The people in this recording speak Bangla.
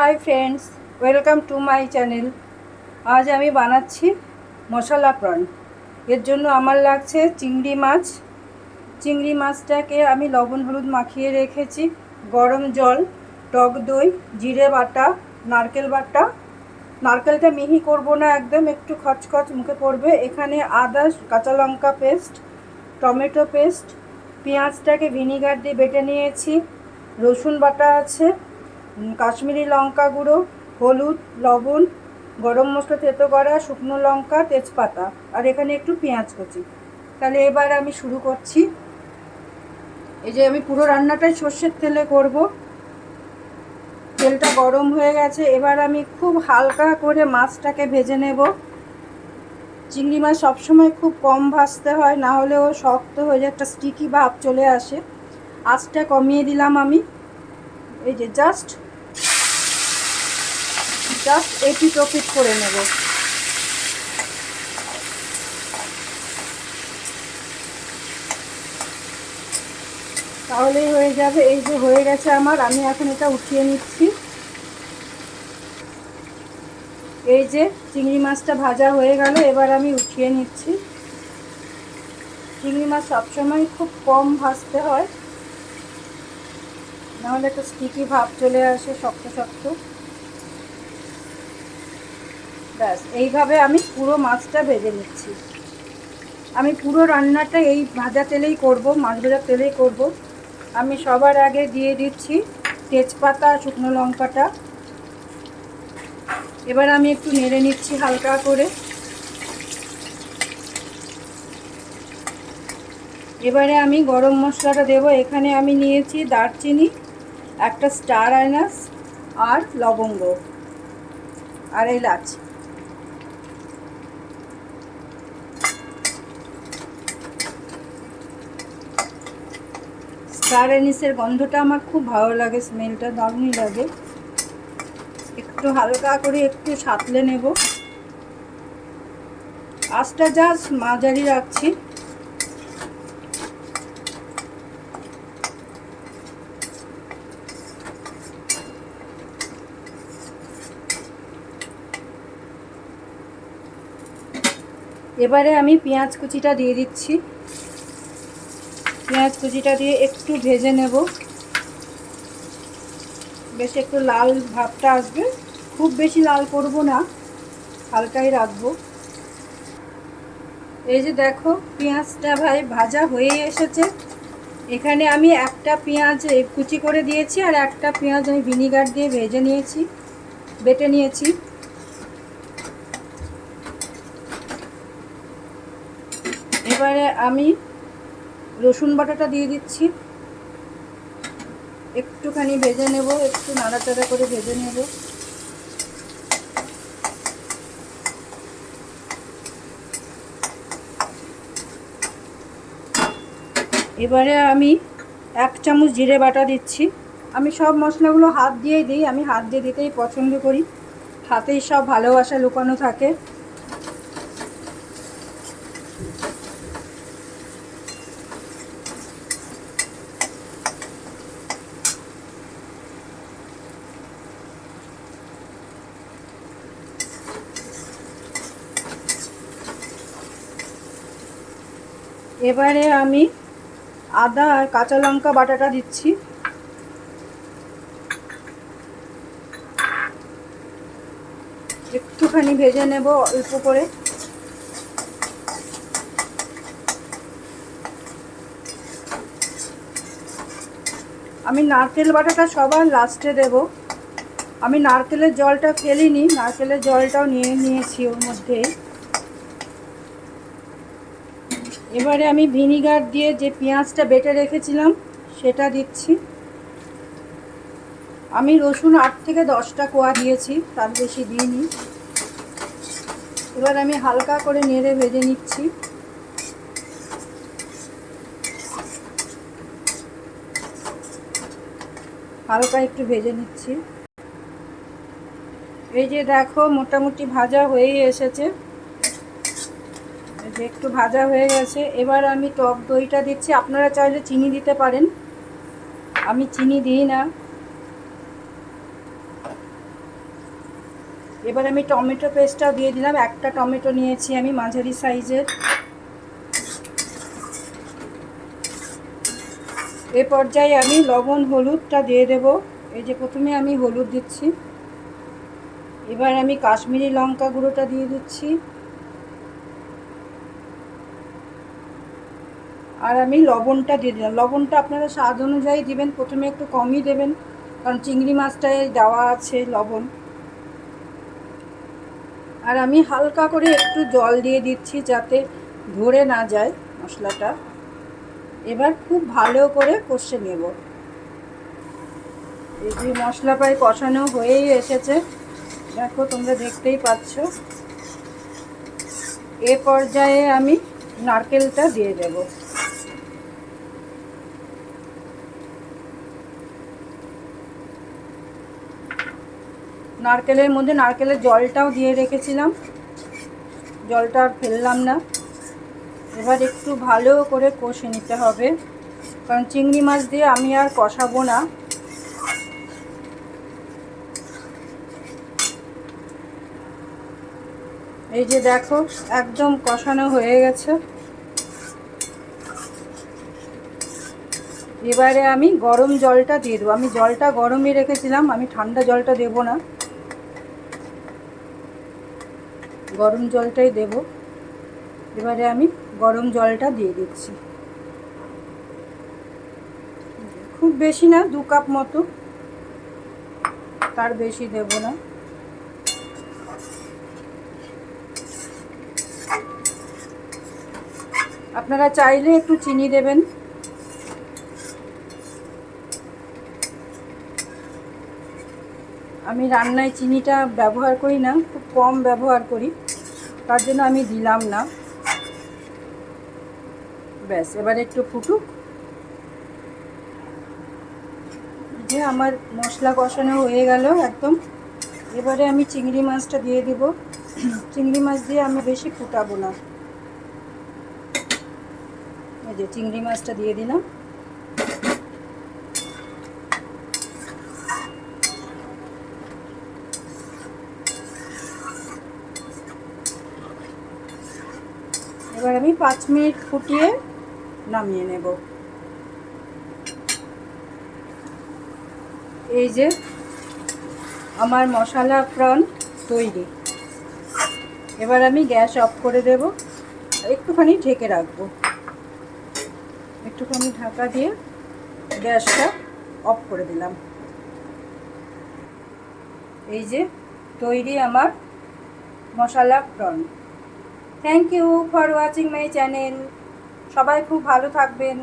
Hi friends welcome to my channel আজ আমি বানাচ্ছি মশলা প্রন এর জন্য আমার লাগছে চিংড়ি মাছ। চিংড়ি মাছটাকে আমি লবণ হলুদ মাখিয়ে রেখেছি। গরম জল, টক দই, জিরে বাটা, নারকেল বাটা। নারকেলটা মিহি করব না একদম, একটু খচখচ মুখে পড়বে। এখানে আদা, কাঁচা লঙ্কা পেস্ট টমেটো পেস্ট পেঁয়াজটাকে ভিনিগার দিয়ে বেটে নিয়েছি। রসুন বাটা আছে। কাশ্মীরি লঙ্কা গুঁড়ো, হলুদ, লবণ, গরম মশলা তেতো করা শুকনো লঙ্কা, তেজপাতা, আর এখানে একটু পেঁয়াজ কুচি। তাহলে এবার আমি শুরু করছি। এই যে আমি পুরো রান্নাটাই সর্ষের তেলে করব। তেলটা গরম হয়ে গেছে, এবার আমি খুব হালকা করে মাছটাকে ভেজে নেব। চিংড়ি মাছ সবসময় খুব কম ভাজতে হয়, না হলে ও শক্ত হয়ে যায়, একটা স্টিকি ভাব চলে আসে। আঁচটা কমিয়ে দিলাম আমি। এই যে জাস্ট জাস্ট এপিট ওপিট করে নেব। তাহলেই হয়ে যাবে। এই যে হয়ে গেছে আমার, আমি এখন এটা উঠিয়ে নিচ্ছি। এই যে চিংড়ি মাছটা ভাজা হয়ে গেল, এবার আমি উঠিয়ে নিচ্ছি। চিংড়ি মাছ সবসময় খুব কম ভাজতে হয়। নাহলে একটা স্টিকি ভাব চলে আসে শক্ত শক্ত। ব্যাস, এইভাবে আমি পুরো মাছটা ভেজে নিচ্ছি। আমি পুরো রান্নাটা এই ভাজা তেলেই করব মাছ ভাজা তেলেই করব। আমি সবার আগে দিয়ে দিচ্ছি তেজপাতা, শুকনো লঙ্কাটা। এবার আমি একটু নেড়ে নিচ্ছি হালকা করে। এবারে আমি গরম মশলাটা দেব। এখানে আমি নিয়েছি দারচিনি, একটা স্টার আইনাস আর লবঙ্গ আর এলাচ। স্টার আইনিসের গন্ধটা আমার খুব ভালো লাগে স্মেলটা দারুণই লাগে। একটু হালকা করে একটু সাতলে নেব। আঁচটা জাস্ট মাঝারি রাখছি। এবারে আমি পেঁয়াজ কুচিটা দিয়ে দিচ্ছি। পেঁয়াজ কুচিটা দিয়ে একটু ভেজে নেব। বেশ একটু লাল ভাবটা আসবে। খুব বেশি লাল করব না, হালকাই রাখব। এই যে দেখো, পেঁয়াজটা ভাই ভাজা হয়ে এসেছে। এখানে আমি একটা পেঁয়াজ কুচি করে দিয়েছি আর একটা পেঁয়াজ আমি ভিনিগার দিয়ে ভেজে নিয়েছি, বেটে নিয়েছি। এবারে আমি রসুন বাটাটা দিয়ে দিচ্ছি। একটুখানি ভেজে নেব, একটু নাড়াচাড়া করে ভেজে নেব। এবারে আমি এক চামচ জিরে বাটা দিচ্ছি। আমি সব মশলাগুলো হাত দিয়েই দিই, আমি হাত দিয়ে দিতেই পছন্দ করি। হাতেই সব ভালোবাসা লুকানো থাকে। এবারে আমি আদা আর কাঁচা লঙ্কা বাটাটা দিচ্ছি। একটুখানি ভেজে নেব অল্প করে। আমি নারকেল বাটাটা সবার লাস্টে দেব। আমি নারকেলের জলটা ফেলিনি, নারকেলের জলটাও নিয়ে নিয়েছি ওর মধ্যে এবারে আমি ভিনিগার দিয়ে যে পেঁয়াজটা বেটে রেখেছিলাম, সেটা দিচ্ছি। আমি রসুন আট থেকে দশটা কোয়া দিয়েছি, তার বেশি দিইনি। এবার আমি হালকা করে নেড়ে ভেজে নিচ্ছি। হালকা একটু ভেজে নিচ্ছি। এই যে দেখো, মোটামুটি ভাজা হয়েই এসেছে। একটু ভাজা হয়ে গেছে, এবার আমি টক দইটা দিচ্ছি। আপনারা চাইলে চিনি দিতে পারেন। আমি চিনি দিই না। এবার আমি টমেটো পেস্টটাও দিয়ে দিলাম। একটা টমেটো নিয়েছি আমি মাঝারি সাইজের। এ পর্যায়ে আমি লবণ, হলুদটা দিয়ে দেব। এই যে প্রথমে আমি হলুদ দিচ্ছি। এবার আমি কাশ্মীরি লঙ্কা গুঁড়োটা দিয়ে দিচ্ছি। আর আমি লবণটা দিয়ে দিলাম। লবণটা আপনারা স্বাদ অনুযায়ী দেবেন। প্রথমে একটু কমই দেবেন, কারণ চিংড়ি মাছটায় দেওয়া আছে লবণ। আর আমি হালকা করে একটু জল দিয়ে দিচ্ছি যাতে ধরে না যায় মশলাটা। এবার খুব ভালো করে কষে নেব। এই যে মশলা প্রায় কষানো হয়েই এসেছে। দেখো, তোমরা দেখতেই পাচ্ছ। এ পর্যায়ে আমি নারকেলটা দিয়ে দেব। নারকেলের মধ্যে নারকেলের জলটাও দিয়ে রেখেছিলাম। জলটা আর ফেললাম না। এবার একটু ভালো করে কষে নিতে হবে। কারণ চিংড়ি মাছ দিয়ে আমি আর কষাবো না। এই যে দেখো, একদম কষানো হয়ে গেছে। এবারে আমি গরম জলটা দিয়ে দেবো। আমি জলটা গরমই রেখেছিলাম, আমি ঠান্ডা জলটা দেব না। গরম জলটাই দেব। এবারে আমি গরম জলটা দিয়ে দিচ্ছি। খুব বেশি না, দু কাপ মতো। তার বেশি দেব না। আপনারা চাইলে একটু চিনি দেবেন। আমি রান্নায় চিনিটা ব্যবহার করি না, খুব কম ব্যবহার করি। তার জন্য আমি দিলাম না। ব্যাস, এবার একটু ফুটুক। যে আমার মশলা কষানো হয়ে গেল একদম। এবারে আমি চিংড়ি মাছটা দিয়ে দিব। চিংড়ি মাছ দিয়ে আমি বেশি ফুটাবো না। এই যে চিংড়ি মাছটা দিয়ে দিলাম এবার আমি পাঁচ মিনিট ফুটিয়ে নামিয়ে নেব। এই যে আমার মশলা প্রন তৈরি। এবার আমি গ্যাস অফ করে দেব। একটুখানি ঢেকে রাখব। একটুখানি ঢাকা দিয়ে গ্যাসটা অফ করে দিলাম। এই যে তৈরি আমার মশলা prawn thank you for watching my channel সবাই খুব ভালো থাকবেন।